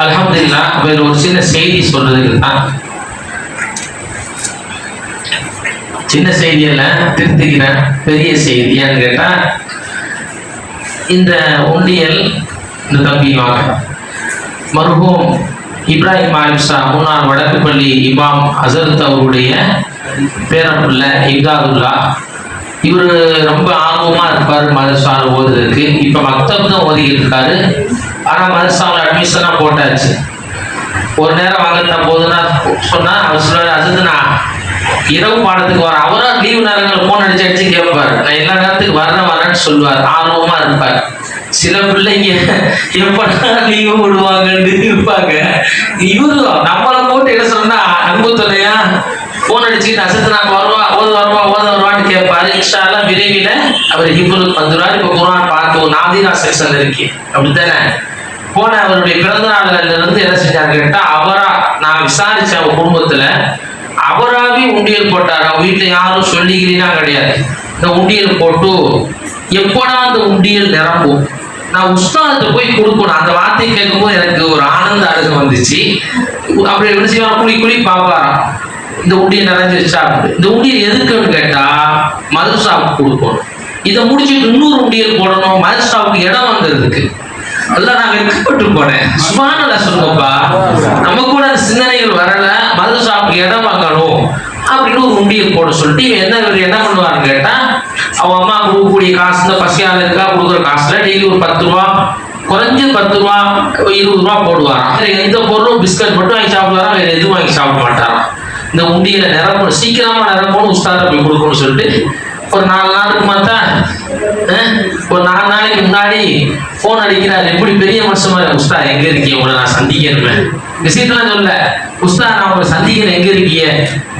அலமதுல்லா வேறு ஒரு சின்ன செய்தி சொல்றதுக்கு தான். சின்ன செய்தியெல்லாம் திருத்திக்கிறேன் பெரிய செய்தி. ஏன்னு கேட்டா இந்த உண்டியல் இந்த தம்பி வாங்க. மருகும் இப்ராஹிம் ஆலிப்சா முன்னாள் வடக்குப்பள்ளி இமாம் அசரத் அவருடைய பேரப்புள்ள இப்தாதுல்லா இவர் ரொம்ப ஆர்வமாக இருப்பார் மதரசாவில் ஓதுறதுக்கு. இப்போ மக்தப் தான் ஓதிக்கிட்டு இருக்காரு ஆனால் மதரசாவில் அட்மிஷனாக போட்டாச்சு. ஒரு நேரம் வாங்கிட்ட போதுன்னா சொன்னால் அவர் சொல்லுவார் அது நான் இரவு பாடத்துக்கு வரேன் அவரா லீவு நேரங்களில் ஃபோன் அடிச்சு அடிச்சு கேட்பார் நான் எல்லா நேரத்துக்கு வரேன் வரேன்னு சொல்லுவார். ஆர்வமாக இருப்பார். சில பிள்ளைங்க எப்படா லீவு விடுவாங்கன்னு இருப்பாங்க. இவரு நம்மளை போட்டு என்ன சொன்னா அன்பு தொல்லையா? ஃபோன் அடிச்சு அசத்து நான் வருவா ஓது வருவா ஓத வருவான்னு கேட்பாரு. இன்ஷால்லா விரைவில் அவர் ஹிபுலுக்கு வந்துடுவார் இப்போ குரான் பார்த்து ஒரு நாதீனா செக்ஷன் இருக்கு அப்படித்தானே? போன அவருடைய பிறந்த நாள்ல இருந்து என்ன செஞ்சாரு கேட்டா அவரா நான் விசாரிச்சேன் அவங்க குடும்பத்துல அவராவே உண்டியல் போட்டார். அவங்க வீட்டில் யாரும் சொல்லிக்கிறீனா கிடையாது. இந்த உண்டியல் போட்டு எப்போடா அந்த உண்டியல் நிரம்பும்? நான் உஸ்தாதத்தை போய் கொடுக்கணும். அந்த வார்த்தையை கேட்கும்போது எனக்கு ஒரு ஆனந்த அழகு வந்துச்சு. அப்படி என்ன செய்வார்? குழி குழி பார்ப்பாராம். இந்த உண்டியை நிறைஞ்சிருச்சா சாப்பிடு இந்த உண்டியல் எதுக்குன்னு கேட்டா மதுசாவுக்கு கொடுக்கணும். இதை முடிச்சுட்டு இன்னொரு உண்டியல் போடணும் மதுசாவுக்கு இடம் வந்ததுக்கு அதெல்லாம் நான் வெட்கப்பட்டு போனேன். சுமானல சொல்லுங்கப்பா நம்ம கூட அந்த சிந்தனைகள் வரல மதுசாவுக்கு இடம் வாங்கணும் அப்படின்னு ஒரு உண்டியல் போட சொல்லிட்டு இவன் என்ன இவர் என்ன பண்ணுவாருன்னு கேட்டா அவன் அம்மா கொடுக்கக்கூடிய காசு இந்த பசியால இருக்கா கொடுக்குற காசுல டெய்லி ஒரு பத்து ரூபா குறைஞ்சு பத்து ரூபா இருபது ரூபா போடுவாராம். எந்த பொருளும் பிஸ்கட் மட்டும் வாங்கி சாப்பிடுவாராம் வேற எதுவும் வாங்கி சாப்பிட மாட்டாராம். இந்த உண்டியில நிரம்பணும் சீக்கிரமா நிரம்பணும் உஸ்தாத போய் கொடுக்கணும்னு சொல்லிட்டு. ஒரு நாலு நாளுக்கு மாத்தா ஒரு நாலு நாளைக்கு முன்னாடி ஃபோன் அடிக்கிறார். எப்படி பெரிய மனுஷன் மாதிரி? உஸ்தா எங்க இருக்கீங்க? உங்களை நான் சந்திக்கணுமே விஷயத்தெல்லாம் சொல்ல உஸ்தா நான் உங்களை சந்திக்கிறேன். எங்க இருக்கீங்க?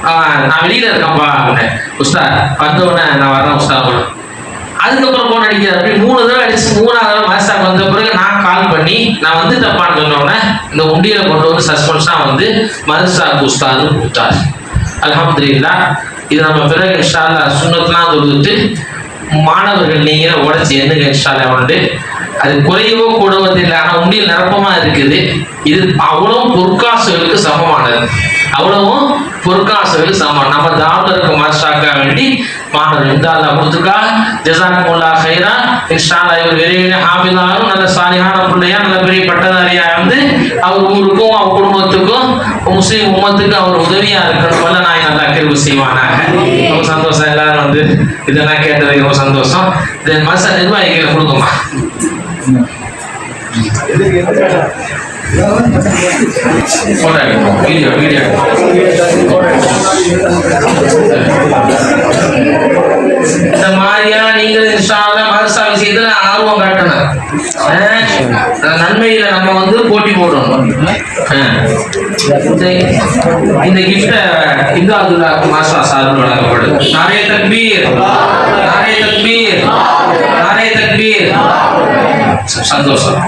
"ஆஹ், நான் வெளியில இருக்கேன்ப்பா அப்படின்னு உஸ்தா வந்த உடனே நான் வரேன் உஸ்தா கூட அதுக்கப்புறம் ஃபோன் அடிக்கிறார். அப்படி மூணு தடவை அடிச்சு மூணாவது தடவை மாஸ்டாக் வந்த பிறகு நான் கால் பண்ணி நான் வந்து தப்பான்னு சொன்னோடனே இந்த உண்டியலை கொண்டு வந்து சஸ்பென்ஸாக வந்து மதுசாக் குஸ்தாது கொடுத்தார். அல்ஹம்துலில்லாஹ் இது நம்ம பிறகு இன்ஷால்லா சுண்ணத்லாம் தொழுதுட்டு மாணவர்கள் நீங்கள் உடச்சி என்னங்க இன்ஷால்லா வந்து அது குறையவோ கூடவோ தெரியல ஆனால் உண்டியல் நிரப்பமாக இருக்குது. இது அவ்வளவும் பொற்காசுகளுக்கு சமமானது. அவ்வளவும் பொற்காசுகள் சமம். நம்ம தாவத்தில் இருக்க மாஸ்டாக்கா வேண்டி மாணவர் இந்த அல்லா ஜசாக் ஜசாக்குல்லா ஹைரா இன்ஷால்லா இவர் விரைவில் ஹாபிதாரும் நல்ல சாலியான பிள்ளையா நல்ல பெரிய பட்டதாரியா வந்து அவர் ஊருக்கும் அவர் குடும்பத்துக்கும் முஸ்லீம் உம்மத்துக்கும் அவர் உதவியா இருக்கணும். வல்ல நான் நல்லா கிருவு செய்வானாக. ரொம்ப சந்தோஷம் எல்லாரும் வந்து இதெல்லாம் கேட்டதுக்கு ரொம்ப சந்தோஷம். இது மச நிர்வாகிகளை கொடுக்குமா போட்டோ எடுப்போம் வீடியோ வீடியோ இந்த மாதிரியா நீங்கள் இன்ஷால்ல மதரசா விஷயத்துல ஆர்வம் காட்டணும் நன்மையில நம்ம வந்து போட்டி போடணும் இந்த- இந்த கிஃப்ட இந்தாதுல்லா மாசா சார்பில் வழங்கப்படுது நாரே தக்பீர் நாரே தக்பீர் நாரே தக்பீர் சந்தோஷம்.